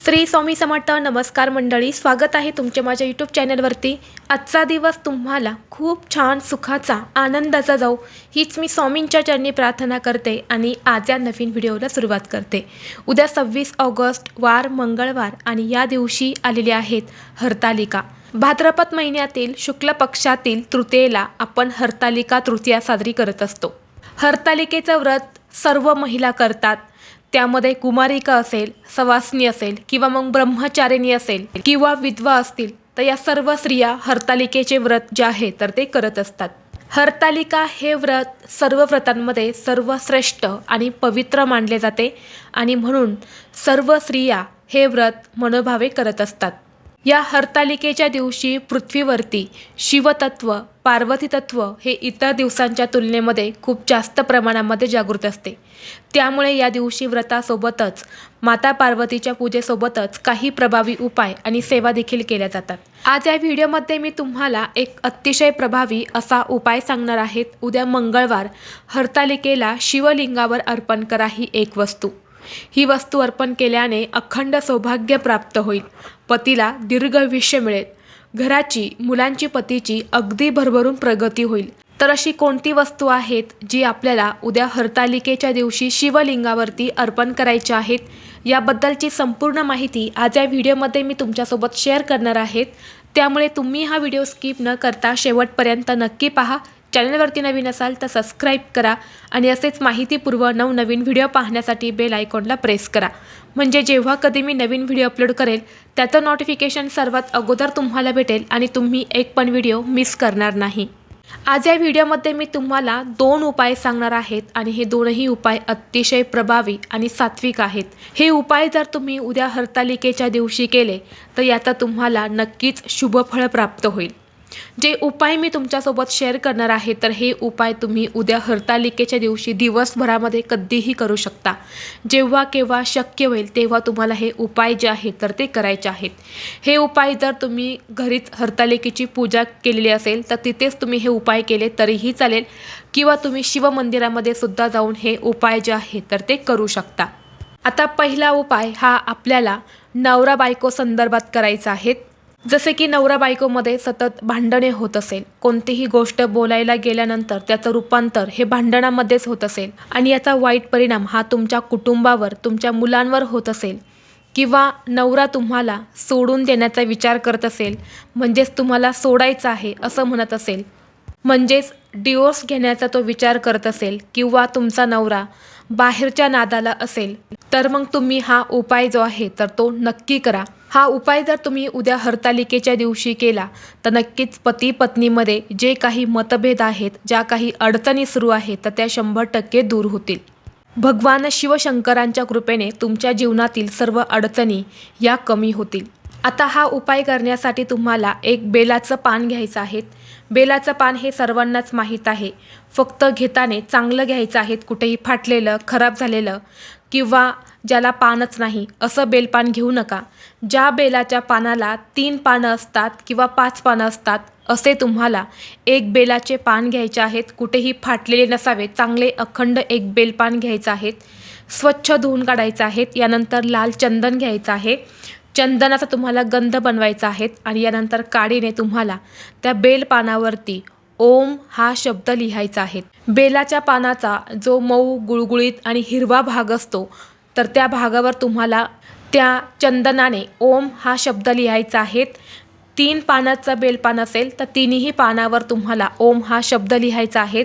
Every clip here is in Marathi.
श्री स्वामी समर्थ नमस्कार मंडळी स्वागत आहे तुमच्या माझ्या यूट्यूब चॅनलवरती आजचा दिवस तुम्हाला खूप छान सुखाचा आनंदाचा जाऊ हीच मी स्वामींच्या चरणी प्रार्थना करते आणि आज या नवीन व्हिडिओला सुरुवात करते. उद्या सव्वीस ऑगस्ट वार मंगळवार आणि या दिवशी आलेले आहेत हरतालिका. भाद्रपद महिन्यातील शुक्ल पक्षातील तृतीयेला आपण हरतालिका तृतीया साजरी करत असतो. हरतालिकेचं व्रत सर्व महिला करतात. त्यामध्ये कुमारिका असेल सवासनी असेल किंवा मग ब्रह्मचारिणी असेल किंवा विधवा असतील तर या सर्व स्त्रिया हरतालिकेचे व्रत जे आहे तर ते करत असतात. हरतालिका हे व्रत सर्व व्रतांमध्ये सर्वश्रेष्ठ आणि पवित्र मानले जाते आणि म्हणून सर्व स्त्रिया हे व्रत मनोभावे करत असतात. या हरतालिकेच्या दिवशी पृथ्वीवरती शिवतत्व पार्वतीतत्व हे इतर दिवसांच्या तुलनेमध्ये खूप जास्त प्रमाणामध्ये जागृत असते. त्यामुळे या दिवशी व्रतासोबतच माता पार्वतीच्या पूजेसोबतच काही प्रभावी उपाय आणि सेवा देखील केल्या जातात. आज या व्हिडिओमध्ये मी तुम्हाला एक अतिशय प्रभावी असा उपाय सांगणार आहेत उद्या मंगळवार हरतालिकेला शिवलिंगावर अर्पण करा ही एक वस्तू. ही वस्तू अर्पण केल्याने अखंड सौभाग्य प्राप्त होईल. पतीला दीर्घायुष्य मिळेल. घराची मुलांची पतीची अगदी भरभरून प्रगती होईल. तर अशी कोणती वस्तू आहेत जी आपल्याला उद्या हरतालिकेच्या दिवशी शिवलिंगावरती अर्पण करायच्या आहेत? याबद्दलची संपूर्ण माहिती आज या व्हिडिओमध्ये मी तुमच्यासोबत शेअर करणार आहेत. त्यामुळे तुम्ही हा व्हिडिओ स्किप न करता शेवटपर्यंत नक्की पहा. चॅनलवरती नवीन असाल तर सबस्क्राईब करा आणि असेच माहितीपूर्व नवनवीन व्हिडिओ पाहण्यासाठी बेल आयकॉनला प्रेस करा. म्हणजे जेव्हा कधी मी नवीन व्हिडिओ अपलोड करेल त्याचं नोटिफिकेशन सर्वात अगोदर तुम्हाला भेटेल आणि तुम्ही एक पण व्हिडिओ मिस करणार नाही. आज या व्हिडिओमध्ये मी तुम्हाला दोन उपाय सांगणार आहेत आणि हे दोनही उपाय अतिशय प्रभावी आणि सात्विक आहेत. हे उपाय जर तुम्ही उद्या हरतालिकेच्या दिवशी केले तर याचा तुम्हाला नक्कीच शुभफळ प्राप्त होईल. जे उपाय मी तुमच्यासोबत शेअर करणार आहे तर हे उपाय तुम्ही उद्या हरतालिकेच्या दिवशी दिवसभरामध्ये कधीही करू शकता. जेव्हा केव्हा शक्य होईल तेव्हा तुम्हाला हे उपाय जे आहेत तर ते करायचे आहेत. हे उपाय जर तुम्ही घरीच हरतालिकेची पूजा केलेली असेल तर तिथेच तुम्ही हे उपाय केले तरीही चालेल. किंवा तुम्ही शिवमंदिरामध्ये सुद्धा जाऊन हे उपाय जे आहेत तर ते करू शकता. आता पहिला उपाय हा आपल्याला नवरा बायको संदर्भात करायचा आहे. जसे की नवरा बायकोमध्ये सतत भांडणे होत असेल कोणतीही गोष्ट बोलायला गेल्यानंतर त्याचं रूपांतर हे भांडणामध्येच होत असेल आणि याचा वाईट परिणाम हा तुमच्या कुटुंबावर तुमच्या मुलांवर होत असेल किंवा नवरा तुम्हाला सोडून देण्याचा विचार करत असेल म्हणजेच तुम्हाला सोडायचं आहे असं म्हणत असेल. म्हणजेच डिवोर्स घेण्याचा तो विचार करत असेल किंवा तुमचा नवरा बाहेरच्या नादाला असेल तर मग तुम्ही हा उपाय जो आहे तर तो नक्की करा. हा उपाय जर तुम्ही उद्या हरतालिकेच्या दिवशी केला तर नक्कीच पती पत्नीमध्ये जे काही मतभेद आहेत ज्या काही अडचणी सुरू आहेत तर त्या शंभर टक्के दूर होतील. भगवान शिवशंकरांच्या कृपेने तुमच्या जीवनातील सर्व अडचणी या कमी होतील. आता हा उपाय करण्यासाठी तुम्हाला एक बेलाचं पान घ्यायचं आहे. बेलाचं पान हे सर्वांनाच माहीत आहे. फक्त घेताने चांगलं घ्यायचं आहे कुठेही फाटलेलं खराब झालेलं किंवा ज्याला पानच नाही असं बेलपान घेऊ नका. ज्या बेलाच्या पानाला तीन पानं असतात किंवा पाच पानं असतात असे तुम्हाला एक बेलाचे पान घ्यायचे आहेत कुठेही फाटलेले नसावे चांगले अखंड एक बेलपान घ्यायचं आहेत स्वच्छ धुवून काढायचं आहेत यानंतर लाल चंदन घ्यायचं आहे. चंदनाचा तुम्हाला गंध बनवायचा आहे आणि यानंतर काडीने तुम्हाला त्या बेलपानावरती ओम हा शब्द लिहायचा आहे बेलाच्या पानाचा जो मऊ गुळगुळीत आणि हिरवा भाग असतो तर त्या भागावर तुम्हाला त्या चंदनाने ओम हा शब्द लिहायचा आहे. तीन पानाचं बेलपान असेल तर तिन्ही पानावर तुम्हाला ओम हा शब्द लिहायचा आहे.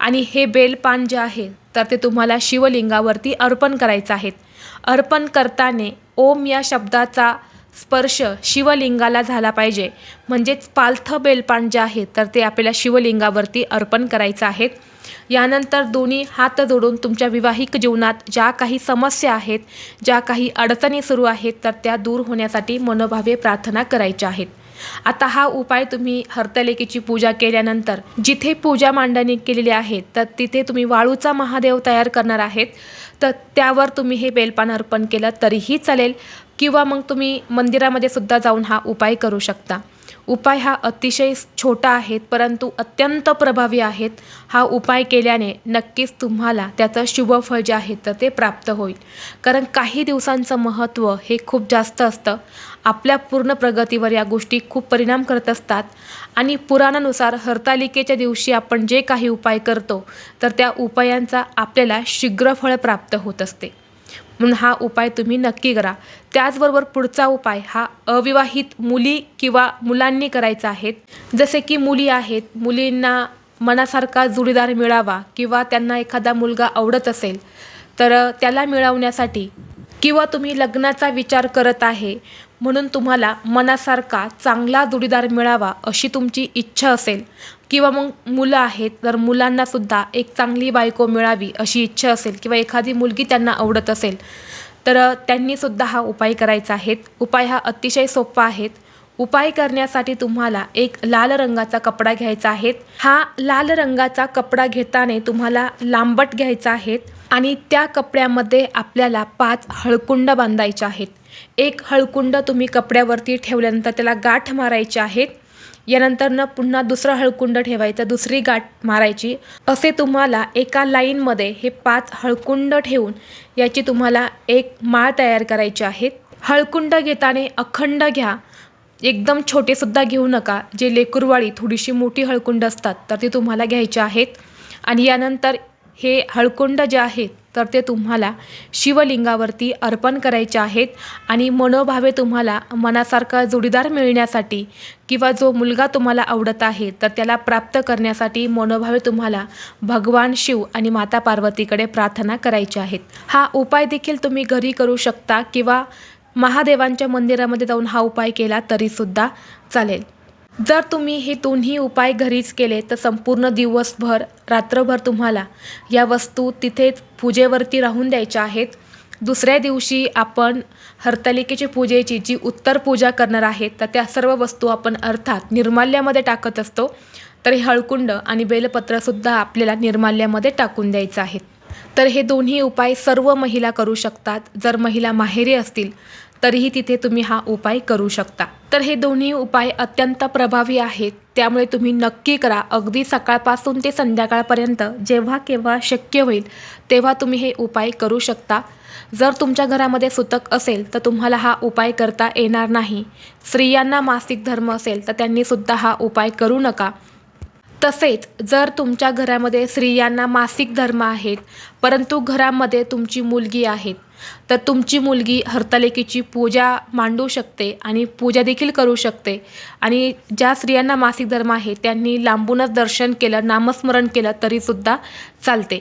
आणि हे बेलपान जे आहे तर ते तुम्हाला शिवलिंगावरती अर्पण करायचं आहे. अर्पण करताना ओम या शब्दाचा स्पर्श शिवलिंगाला झाला पाहिजे. म्हणजेच पालथ बेलपान जे आहे तर ते आपल्याला शिवलिंगावरती अर्पण करायचं आहेत यानंतर दोन्ही हात जोडून तुमच्या विवाहिक जीवनात ज्या काही समस्या आहेत ज्या काही अडचणी सुरू आहेत तर त्या दूर होण्यासाठी मनोभावे प्रार्थना करायच्या आहेत. आता हा उपाय तुम्ही हरतलेकीची पूजा केल्यानंतर जिथे पूजा मांडणी केलेली आहे तर तिथे तुम्ही वाळूचा महादेव तयार करणार आहेत. तर त्यावर तुम्ही हे बेलपान अर्पण केलं तरीही चालेल. किंवा मग तुम्ही मंदिरामध्ये सुद्धा जाऊन हा उपाय करू शकता. उपाय हा अतिशय छोटा आहेत परंतु अत्यंत प्रभावी आहेत. हा उपाय केल्याने नक्कीच तुम्हाला त्याचं शुभफळ जे आहे तर ते प्राप्त होईल. कारण काही दिवसांचं महत्त्व हे खूप जास्त असतं. आपल्या पूर्ण प्रगतीवर या गोष्टी खूप परिणाम करत असतात. आणि पुराणानुसार हरतालिकेच्या दिवशी आपण जे काही उपाय करतो तर त्या उपायांचा आपल्याला शीघ्र फळ प्राप्त होत असते. म्हणून हा उपाय तुम्ही नक्की करा. त्याचबरोबर पुढचा उपाय हा अविवाहित मुली किंवा मुलांनी करायचा आहे. जसे की मुली आहेत मुलींना मनासारखा जोडीदार मिळावा किंवा त्यांना एखादा मुलगा आवडत असेल तर त्याला मिळवण्यासाठी किंवा तुम्ही लग्नाचा विचार करत आहे म्हणून तुम्हाला मनासारखा चांगला जोडीदार मिळावा अशी तुमची इच्छा असेल. किंवा मग मुलं आहेत तर मुलांनासुद्धा एक चांगली बायको मिळावी अशी इच्छा असेल किंवा एखादी मुलगी त्यांना आवडत असेल. तर त्यांनीसुद्धा हा उपाय करायचा आहे. उपाय हा अतिशय सोपा आहेत उपाय करण्यासाठी तुम्हाला एक लाल रंगाचा कपडा घ्यायचा आहे. हा लाल रंगाचा कपडा घेताना तुम्हाला लांबट घ्यायचा आहे आणि त्या कपड्यामध्ये आपल्याला पाच हळकुंड बांधायचे आहेत. एक हळकुंड तुम्ही कपड्यावरती ठेवल्यानंतर त्याला गाठ मारायचे आहेत यानंतर न पुन्हा दुसरं हळकुंड ठेवायचं दुसरी गाठ मारायची. असे तुम्हाला एका लाईनमध्ये हे पाच हळकुंड ठेवून याची तुम्हाला एक माळ तयार करायची आहेत हळकुंड घेताना अखंड घ्या. एकदम छोटेसुद्धा घेऊ नका. जे लेकुरवाळी थोडीशी मोठी हळकुंड असतात तर ते तुम्हाला घ्यायचे आहेत. आणि यानंतर हे हळकुंड जे आहेत तर ते तुम्हाला शिवलिंगावरती अर्पण करायचे आहेत. आणि मनोभावे तुम्हाला मनासारखा जोडीदार मिळण्यासाठी किंवा जो मुलगा तुम्हाला आवडत आहे तर त्याला प्राप्त करण्यासाठी मनोभावे तुम्हाला भगवान शिव आणि माता पार्वतीकडे प्रार्थना करायची आहेत. हा उपाय देखील तुम्ही घरी करू शकता किंवा महादेवांच्या मंदिरामध्ये जाऊन हा उपाय केला तरीसुद्धा चालेल. जर तुम्ही हे दोन्ही उपाय घरीच केले तर संपूर्ण दिवसभर रात्रभर तुम्हाला या वस्तू तिथेच पूजेवरती राहून द्यायच्या आहेत. दुसऱ्या दिवशी आपण हरतालिकेची पूजेची जी उत्तर पूजा करणार आहेत तर त्या सर्व वस्तू आपण अर्थात निर्माल्यामध्ये टाकत असतो. तर हे हळकुंड आणि बेलपत्रसुद्धा आपल्याला निर्माल्यामध्ये टाकून द्यायचं आहे. तर हे दोन्ही उपाय सर्व महिला करू शकतात. जर महिला माहेरी असतील तरीही तिथे तुम्ही हा उपाय करू शकता. तर हे दोन्ही उपाय अत्यंत प्रभावी आहेत. त्यामुळे तुम्ही नक्की करा. अगदी सकाळपासून ते संध्याकाळपर्यंत जेव्हा केव्हा शक्य होईल तेव्हा तुम्ही हे उपाय करू शकता. जर तुमच्या घरामध्ये सुतक असेल तर तुम्हाला हा उपाय करता येणार नाही. स्त्रियांना मासिक धर्म असेल तर त्यांनीसुद्धा हा उपाय करू नका. तसेच जर तुमच्या घरामध्ये स्त्रियांना मासिक धर्म आहेत परंतु घरामध्ये तुमची मुलगी आहेत तर तुमची मुलगी हरतालिकेची पूजा मांडू शकते आणि पूजा देखील करू शकते. आणि ज्या स्त्रियांना मासिक धर्म आहे त्यांनी लांबूनच दर्शन केलं नामस्मरण केलं तरीसुद्धा चालते.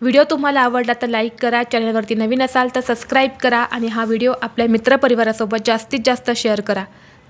व्हिडिओ तुम्हाला आवडला तर लाईक करा चॅनलवरती नवीन असाल तर सबस्क्राईब करा आणि हा व्हिडिओ आपल्या मित्रपरिवारासोबत जास्तीत जास्त शेअर करा.